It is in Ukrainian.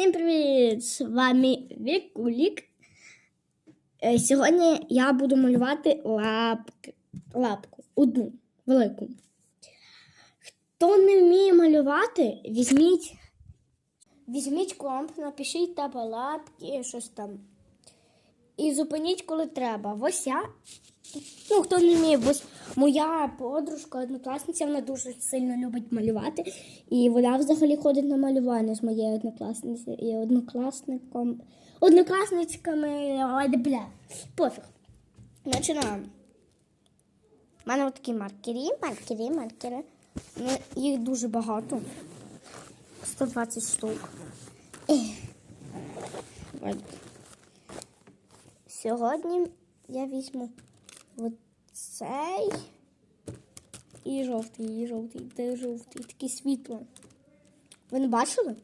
Всім привіт! З вами Вікулік. Е, Сьогодні я буду малювати лапки. лапку. Одну велику. Хто не вміє малювати, візьміть, візьміть комп, напишіть там лапки, щось там. І зупиніть, коли треба. Ось я. Ну, хто не вміє, ось моя подружка, однокласниця, вона дуже сильно любить малювати. І вона взагалі ходить на малювання з моєю однокласницею і однокласником. Однокласницьками, ой, бля, пофіг. Починаємо. У мене такі маркері, маркери, маркери. Ну, їх дуже багато. 120 штук. Ой. Сьогодні я візьму оцей і жовтий, і жовтий, де жовтий, такий світло. Ви не бачили?